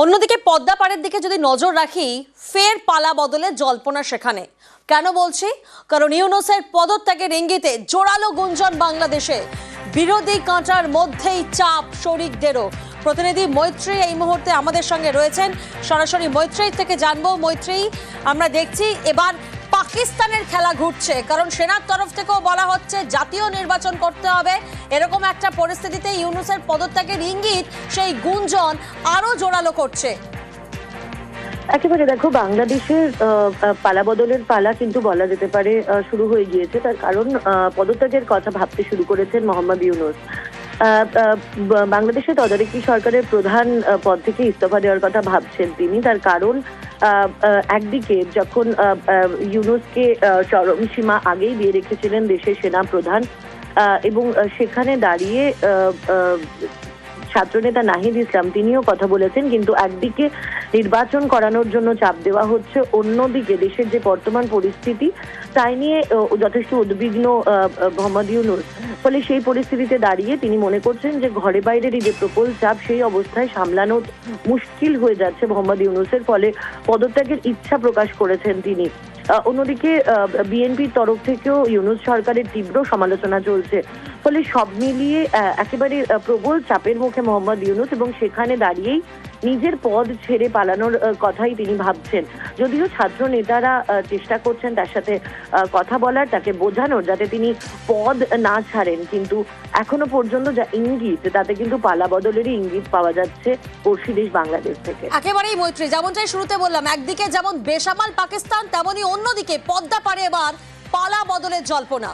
অন্যদিকে পদ্মা পাড়ের দিকে যদি নজর রাখি, ফের পালা বদলে জল্পনা সেখানে। কেন বলছি? কারণ ইউনুসের পদত্যাগের ইঙ্গিতে জোরালো গুঞ্জন বাংলাদেশে। বিরোধী কাঁটার মধ্যেই চাপ শরিকদেরও। প্রতিনিধি মৈত্রী এই মুহূর্তে আমাদের সঙ্গে রয়েছেন। সরাসরি মৈত্রী থেকে জানব, মৈত্রী, আমরা দেখছি এবার পাকিস্তানের খেলা ঘুরছে। কারণ সেনার তরফ থেকেও বলা হচ্ছে জাতীয় নির্বাচন করতে হবে। এরকম একটা পরিস্থিতিতে ইউনুসের পদত্যাগের ইঙ্গিত সেই গুঞ্জন আরও জোরালো করছে। একেবারে দেখো, বাংলাদেশের পালা বদলের পালা কিন্তু বলা যেতে পারে শুরু হয়ে গিয়েছে। তার কারণ পদত্যাগের কথা ভাবতে শুরু করেছেন মোহাম্মদ ইউনুস। বাংলাদেশের তদারকি সরকারের প্রধান পদ থেকে ইস্তফা দেওয়ার কথা ভাবছেন তিনি। তার কারণ একদিকে যখন ইউনুসকে চরম সীমা আগেই দিয়ে রেখেছিলেন দেশের সেনা প্রধান এবং সেখানে দাঁড়িয়ে ছাত্রনেতা নাহিদ ইসলাম তিনিও কথা বলেছেন, কিন্তু একদিকে নির্বাচন করানোর জন্য চাপ দেওয়া হচ্ছে, অন্যদিকে দেশের যে বর্তমান পরিস্থিতি, তাই নিয়ে যথেষ্ট উদ্বিগ্ন মোহাম্মদ ইউনুস। ফলে সেই পরিস্থিতিতে দাঁড়িয়ে তিনি মনে করছেন যে ঘরে বাইরের এই যে প্রবল চাপ, সেই অবস্থায় সামলানো মুশকিল হয়ে যাচ্ছে মোহাম্মদ ইউনুসের ফলে পদত্যাগের ইচ্ছা প্রকাশ করেছেন তিনি। অন্যদিকে বিএনপির তরফ থেকেও ইউনুস সরকারের তীব্র সমালোচনা চলছে। ফলে সব মিলিয়ে একেবারে প্রবল চাপের মুখে মোহাম্মদ ইউনুস এবং সেখানে দাঁড়িয়েই নিজের পদ ছেড়ে পালানোর কথাই তিনি ভাবছেন। যদিও ছাত্র নেতারা চেষ্টা করছেন তার সাথে কথা বলার, তাকে বোঝানোর, যাতে তিনি পদ না ছাড়েন। কিন্তু এখনও পর্যন্ত যা ইঙ্গিত, তাতে কিন্তু পালা বদলেরই ইঙ্গিত পাওয়া যাচ্ছে পড়শি দেশ বাংলাদেশ থেকে। একেবারেই মৈত্রী, যেমনটাই শুরুতে বললাম, একদিকে যেমন বেসামাল পাকিস্তান তেমনই অন্যদিকে পদ্মা পারে এবার পালা বদলের জল্পনা।